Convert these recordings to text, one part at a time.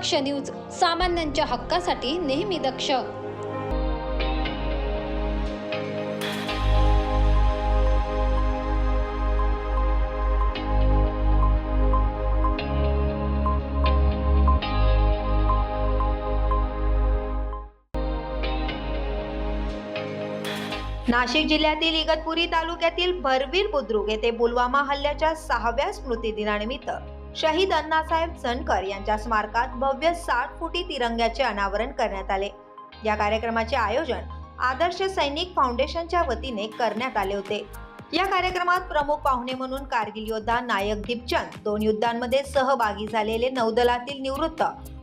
दक्ष news सामान्यांच्या हक्कासाठी नेहमी दक्ष. नाशिक जिल्ह्यातील इगतपुरी तालुक्यातील भरवीर बुद्रुक येथे पुलवामा हल्ल्याच्या सहाव्या स्मृतिदिनानिमित्त शहीद अण्णासाहेब सणकर यांच्या स्मारकात भव्य साठ फुटी तिरंग्याचे अनावरण करण्यात आले. या कार्यक्रमाचे आयोजन आदर्श सैनिक फाउंडेशनच्या वतीने करण्यात आले होते. या कार्यक्रमात प्रमुख पाहुणे म्हणून कारगिल योद्धा नायक दीपचंद दोन युद्धांमध्ये सहभागी झालेले नौदलातील निवृत्त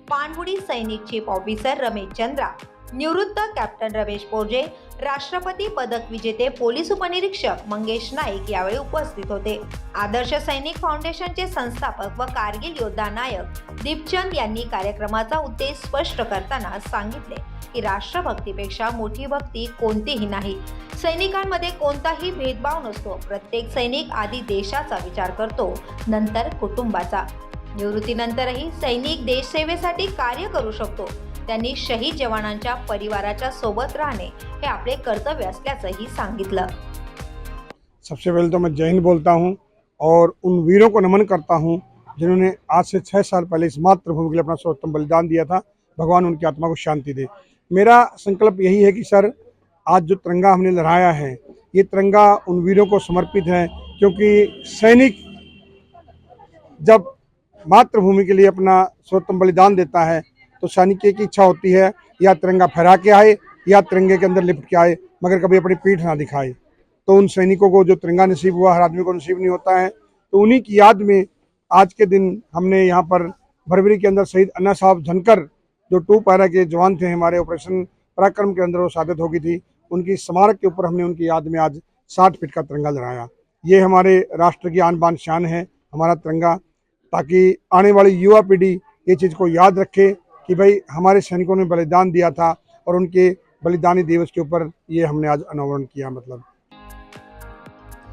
पाणबुडी सैनिक चीफ ऑफिसर रमेश चंद्रा निवृत्त कॅप्टन रमेश पोरजे राष्ट्रपती पदक विजेते पोलीस उपनिरीक्षक मंगेश नाईक यावेळी उपस्थित होते. आदर्श सैनिक फाउंडेशनचे संस्थापक व कारगिल योद्धा नायक दीपचंद यांनी कार्यक्रमाचा उद्देश स्पष्ट करताना सांगितले की राष्ट्रभक्तीपेक्षा मोठी भक्ती कोणतीही नाही. सैनिकांमध्ये कोणताही भेदभाव नसतो. प्रत्येक सैनिक आधी देशाचा विचार करतो नंतर कुटुंबाचा. निवृत्तीनंतरही सैनिक देशसेवेसाठी कार्य करू शकतो. त्यांनी शहीद जवानांच्या परिवाराच्या सोबत राहणे हे आपले कर्तव्य असल्याचंही सांगितलं. सबसे पहले तो मैं जय हिंद बोलता हूँ और उन वीरों को नमन करता हूँ जिन्होंने आज से छः साल पहले इस मातृभूमि के लिए अपना सर्वोत्तम बलिदान दिया था। भगवान उनकी आत्मा को शांति दे। मेरा संकल्प यही है कि सर, आज जो तिरंगा हमने लहराया है, ये तिरंगा उन वीरों को समर्पित है क्योंकि सैनिक जब मातृभूमि के लिए अपना सर्वोत्तम बलिदान देता है तो सैनिक की इच्छा होती है, या तिरंगा फहरा के आए, या तिरंगे के अंदर लिपट के आए, मगर कभी अपनी पीठ ना दिखाए। तो उन सैनिकों को जो तिरंगा नसीब हुआ, हर आदमी को नसीब नहीं होता है। तो उन्हीं की याद में आज के दिन हमने यहाँ पर भरवरी के अंदर शहीद अन्ना साहब झनकर जो टू पैरा के जवान थे हमारे ऑपरेशन पराक्रम के अंदर वो शहादत हो गई थी, उनकी स्मारक के ऊपर हमने उनकी याद में आज साठ फीट का तिरंगा लहराया। ये हमारे राष्ट्र की आन बान शान है, हमारा तिरंगा, ताकि आने वाली युवा पीढ़ी ये चीज़ को याद रखे कि भाई हमारे सैनिकों ने बलिदान दिया था और उनके बलिदानी दिवस के ऊपर ये हमने आज अनावरण किया मतलब।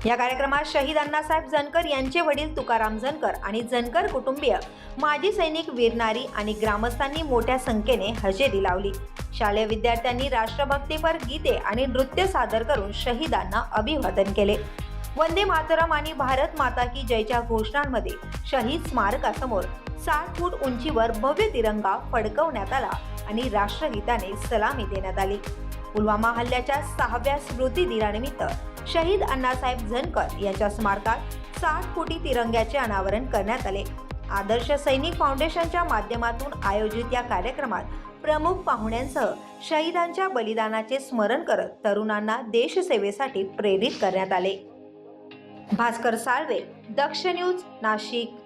या कार्यक्रमात शहीद अण्णासाहेब जनकर यांचे वडील तुकाराम जनकर आणि जनकर कुटुंबीय माजी सैनिक वीरनारी आणि ग्रामस्थांनी मोठ्या संख्येने हजेरी लावली. शालेय विद्यार्थ्यांनी राष्ट्रभक्तीपर गीते आणि नृत्य सादर करून शहीदांना अभिवादन केले. वंदे मातरम आणि भारत माता की जयच्या घोषणांमध्ये शहीद स्मारकासमोर सात फूट उंचीवर भव्य तिरंगा फडकवण्यात आला आणि राष्ट्रगीताने सलामी देण्यात आली. पुलवामा हल्ल्याच्या सहाव्या स्मृती दिनानिमित्त शहीद अण्णासाहेब झनकर यांच्या स्मारकात साठ फुटी तिरंग्याचे अनावरण करण्यात आले. आदर्श सैनिक फाउंडेशनच्या माध्यमातून आयोजित या कार्यक्रमात प्रमुख पाहुण्यांसह शहीदांच्या बलिदानाचे स्मरण करत तरुणांना देशसेवेसाठी प्रेरित करण्यात आले. भास्कर साळवे दक्ष न्यूज नाशिक.